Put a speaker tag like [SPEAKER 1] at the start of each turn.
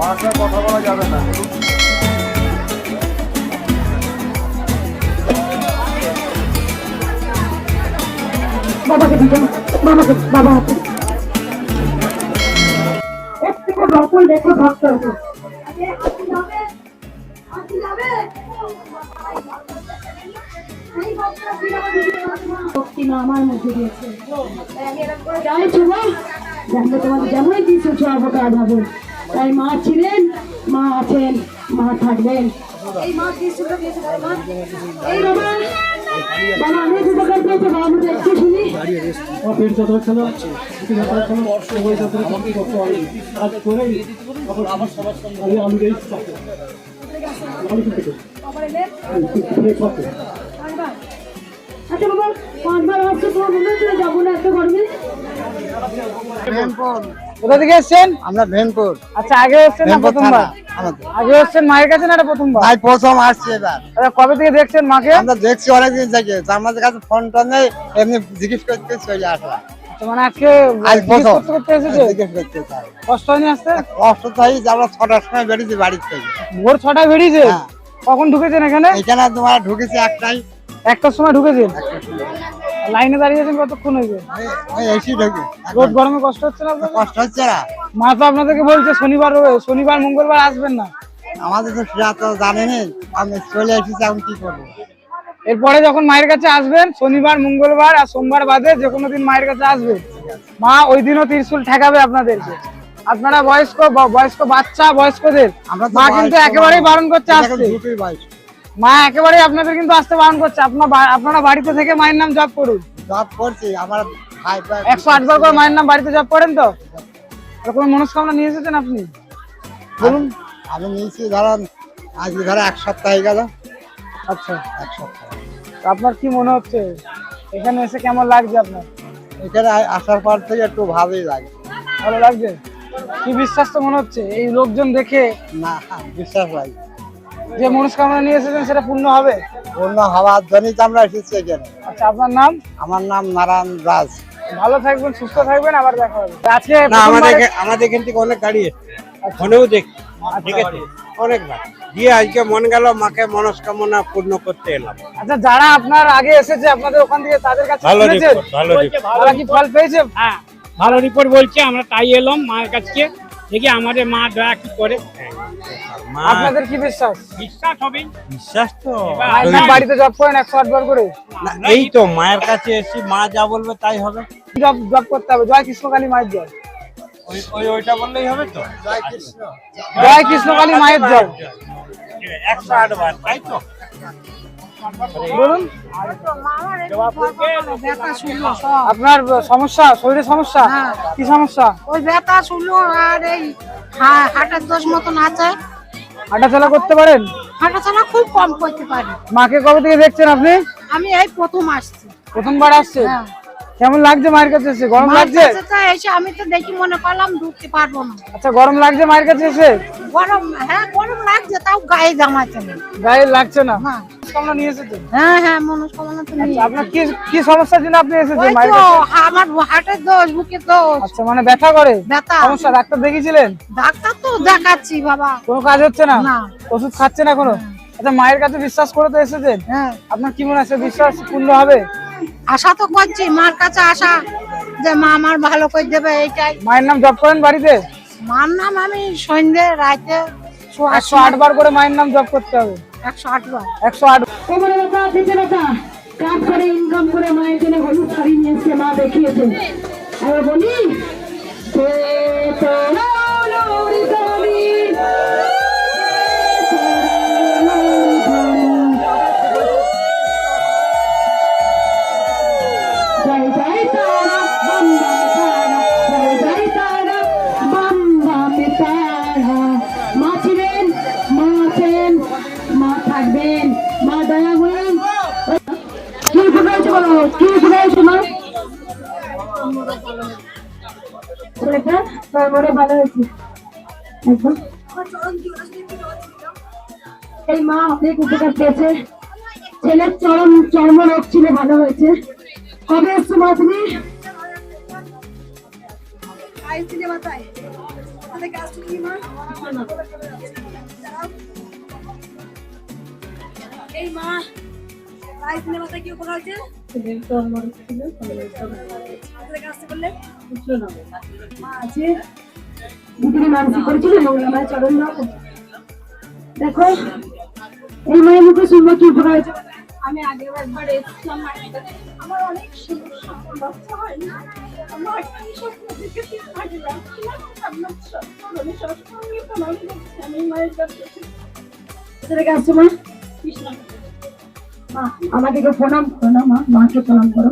[SPEAKER 1] ভাষায় কথা বলা যাবে না
[SPEAKER 2] বাবাকে বাবাকে বাবা ভক্তিমা আমার মধ্যে দিয়েছে। জানো মা জানলে তোমাকে যেমনই দিয়েছে সব কাজ হবে। তাই মা ছিলেন মা আছেন মা থাকবেন। এই মা দিয়েছিল দিয়েছে মা এই বাবা বাবা আমি উপকার পেয়েছি বাবা আমাকে একটু শুনি।
[SPEAKER 3] পেট যত হচ্ছে না একটু যত হচ্ছে না ওই যত কমপ্লিট করতে হবে কাজ করে আবার আবার সবার সঙ্গে আমি আমি এই আমি কি করতে
[SPEAKER 2] আচ্ছা বাবা পাঁচবার আসছে তোমার মনে হচ্ছে যাব না এত গরমে।
[SPEAKER 4] কোথা থেকে এসছেন?
[SPEAKER 5] আমরা ভেনপুর।
[SPEAKER 4] আচ্ছা আগে এসছেন না প্রথমবার? আগে এসছেন মায়ের কাছে না প্রথমবার?
[SPEAKER 5] ভাই প্রথম আসছি এবার।
[SPEAKER 4] আচ্ছা, কবে থেকে দেখছেন মাকে?
[SPEAKER 5] আমরা দেখছি অনেকদিন থেকে। আমাদের কাছে ফোন টোন নেই এমনি জিজ্ঞেস করতে চলে আসলাম।
[SPEAKER 4] আচ্ছা, মানে আজকে জিজ্ঞেস করতে এসেছে?
[SPEAKER 5] চাই
[SPEAKER 4] কষ্ট হয়নি আসতে?
[SPEAKER 5] কষ্ট তাই আমরা ছটার সময় বেরিয়েছি বাড়ির থেকে।
[SPEAKER 4] ভোর ছটায় বেরিয়েছে?
[SPEAKER 5] হ্যাঁ।
[SPEAKER 4] কখন ঢুকেছেন এখানে?
[SPEAKER 5] এখানে তোমার ঢুকেছি একটাই
[SPEAKER 4] একটার সময় ঢুকেছেন? লাইনে দাঁড়িয়েছেন কতক্ষণ হয়েছে রোদ গরমে কষ্ট হচ্ছে না
[SPEAKER 5] কষ্ট হচ্ছে না।
[SPEAKER 4] মা তো আপনাদেরকে বলছে শনিবার শনিবার মঙ্গলবার আসবেন না।
[SPEAKER 5] আমাদের তো সেটা তো জানেনি আমি চলে এসেছি এখন কি করব?
[SPEAKER 4] এরপরে যখন মায়ের কাছে আসবেন শনিবার মঙ্গলবার আর সোমবার বাদে যে কোনো দিন মায়ের কাছে আসবেন। মা ওই দিনও ত্রিশুল ঠেকাবে আপনাদেরকে। আপনারা বয়স্ক বয়স্ক বাচ্চা বয়স্কদের। মা কিন্তু একেবারেই বারণ করছে আসতে মা একেবারেই আপনাদের কিন্তু আসতে বারণ করছে। আপনার আপনারা বাড়িতে থেকে মায়ের নাম জব করুন।
[SPEAKER 5] জব করছি আমার
[SPEAKER 4] একশো আটবার করে মায়ের নাম বাড়িতে জব করেন তো? কোনো মনস্কামনা নিয়ে এসেছেন আপনি? বলুন।
[SPEAKER 5] আমি নিয়েছি ধরেন আজকে ধরো এক সপ্তাহ হয়ে গেল।
[SPEAKER 4] আচ্ছা।
[SPEAKER 5] এক সপ্তাহ।
[SPEAKER 4] আপনার কি মনে হচ্ছে? এখানে এসে কেমন লাগছে আপনার?
[SPEAKER 5] এখানে আসার পর থেকে একটু ভালোই লাগে।
[SPEAKER 4] ভালো লাগছে? কি বিশ্বাস তো মনে হচ্ছে? এই লোকজন দেখে
[SPEAKER 5] না বিশ্বাস লাগে
[SPEAKER 4] যে মনস্কামনা নিয়ে এসেছেন সেটা পূর্ণ হবে?
[SPEAKER 5] পূর্ণ হওয়ার জন্যই তো আমরা এসেছি এখানে।
[SPEAKER 4] আচ্ছা আপনার নাম?
[SPEAKER 5] আমার নাম নারায়ণ রাজ।
[SPEAKER 4] ভালো থাকবেন সুস্থ থাকবেন আবার দেখা হবে। আজকে
[SPEAKER 6] না আমাদের আমাদের এখান থেকে অনেক গাড়ি এসছে। ফোনেও দেখ দেখেছি অনেকবার। দিয়ে আজকে মন গেল মাকে মনস্কামনা পূর্ণ করতে এলাম।
[SPEAKER 4] আচ্ছা যারা আপনার আগে এসেছে আপনাদের ওখান থেকে তাদের কাছে
[SPEAKER 6] ভালো রিপোর্ট ভালো রিপোর্ট
[SPEAKER 4] তারা কি ফল পেয়েছে?
[SPEAKER 7] হ্যাঁ ভালো রিপোর্ট বলছে আমরা তাই এলাম মায়ের কাছে। দেখি আমাদের মা দয়া কি করে?
[SPEAKER 4] আপনাদের কি বিশ্বাস?
[SPEAKER 7] বিশ্বাস হবে।
[SPEAKER 6] বিশ্বাস তো।
[SPEAKER 4] বাড়িতে জব করেন একশো আট বার করে?
[SPEAKER 6] এই তো মায়ের কাছে এসে মা যা বলবে তাই হবে।
[SPEAKER 4] জব জব করতে হবে। জয় কৃষ্ণকালী মায়ের জয়
[SPEAKER 6] ওই ওই ওইটা বললেই হবে তো?
[SPEAKER 4] জয় কৃষ্ণকালী মায়ের জয়
[SPEAKER 6] একশো আট বার তাই তো?
[SPEAKER 4] বলুন। আপনার সমস্যা? শরীরের সমস্যা? কি সমস্যা?
[SPEAKER 8] ওই ব্যথা শুলো আর এই হাঁটার দোষ মতন আছে।
[SPEAKER 4] হাঁটাচলা করতে পারেন?
[SPEAKER 8] হাঁটা হাঁটাচলা খুব কম করতে পারি।
[SPEAKER 4] মাকে কবে থেকে দেখছেন আপনি?
[SPEAKER 8] আমি এই প্রথম আসছি।
[SPEAKER 4] প্রথমবার আসছে
[SPEAKER 8] হ্যাঁ।
[SPEAKER 4] কেমন লাগছে মায়ের কাছে এসে? গরম লাগছে?
[SPEAKER 8] এসে আমি তো দেখি মনে করলাম ঢুকতে পারব না।
[SPEAKER 4] আচ্ছা গরম লাগছে মায়ের কাছে এসে?
[SPEAKER 8] গরম হ্যাঁ গরম লাগছে তাও গায়ে জামাতে নেই
[SPEAKER 4] গায়ে লাগছে না?
[SPEAKER 8] হ্যাঁ।
[SPEAKER 4] কামনা নিয়ে এসেছেন?
[SPEAKER 8] হ্যাঁ হ্যাঁ মনস্কামনা তো নিয়ে
[SPEAKER 4] আপনার কি কি সমস্যার জন্য আপনি এসেছেন মায়ের কাছে?
[SPEAKER 8] আমার দোষ বুকের দোষ।
[SPEAKER 4] আচ্ছা মানে ব্যথা করে?
[SPEAKER 8] ব্যথা।
[SPEAKER 4] সমস্যা ডাক্তার দেখিয়েছিলেন?
[SPEAKER 8] ডাক্তার তো দেখাচ্ছি বাবা।
[SPEAKER 4] কোনো কাজ হচ্ছে না?
[SPEAKER 8] না।
[SPEAKER 4] ওষুধ খাচ্ছেন এখনও? আচ্ছা মায়ের কাছে বিশ্বাস করে তো এসেছেন?
[SPEAKER 8] হ্যাঁ।
[SPEAKER 4] আপনার কি মনে আছে বিশ্বাস পূর্ণ হবে?
[SPEAKER 8] আশা তো করছি মার কাছে আসা যে মা আমার ভালো করে দেবে এইটাই।
[SPEAKER 4] মায়ের নাম জপ করেন বাড়িতে?
[SPEAKER 8] মার নাম আমি সন্ধ্যে রাতে
[SPEAKER 4] একশো আট বার করে মায়ের নাম জপ করতে হবে।
[SPEAKER 8] একশো আট
[SPEAKER 4] একশো আট।
[SPEAKER 2] কাজ করে ইনকাম করে মায়ের জন্য হলুদ শাড়ি নিয়ে এসছে মা দেখিয়েছে। আর বলি তোরা লড়ি হয়েছে? একদম এই মা অনেক উপকার
[SPEAKER 9] ছেলের চরম চর্মরোগ ছিল, ভালো হয়েছে। কবে এসছো মা তুমি?
[SPEAKER 2] এই মা, রায় সিনেমাতে কি উপকার হচ্ছে
[SPEAKER 9] দেখো এই মায়ের মুখে শুনব কি উপকার হয়েছে।
[SPEAKER 2] আমি আগের একবার এসেছিলাম মায়ের কাছে। আমার অনেক সমস্যা বাচ্চা হয় না। আমার কি স্বপ্ন দেখেছি আগে রাখছিলাম আপনার স্বপ্ন সবসময় প্রণাম করছি আমি মায়ের কাছে
[SPEAKER 9] থেকে মা? আমাকে প্রণাম করো মা মাকে প্রণাম করো।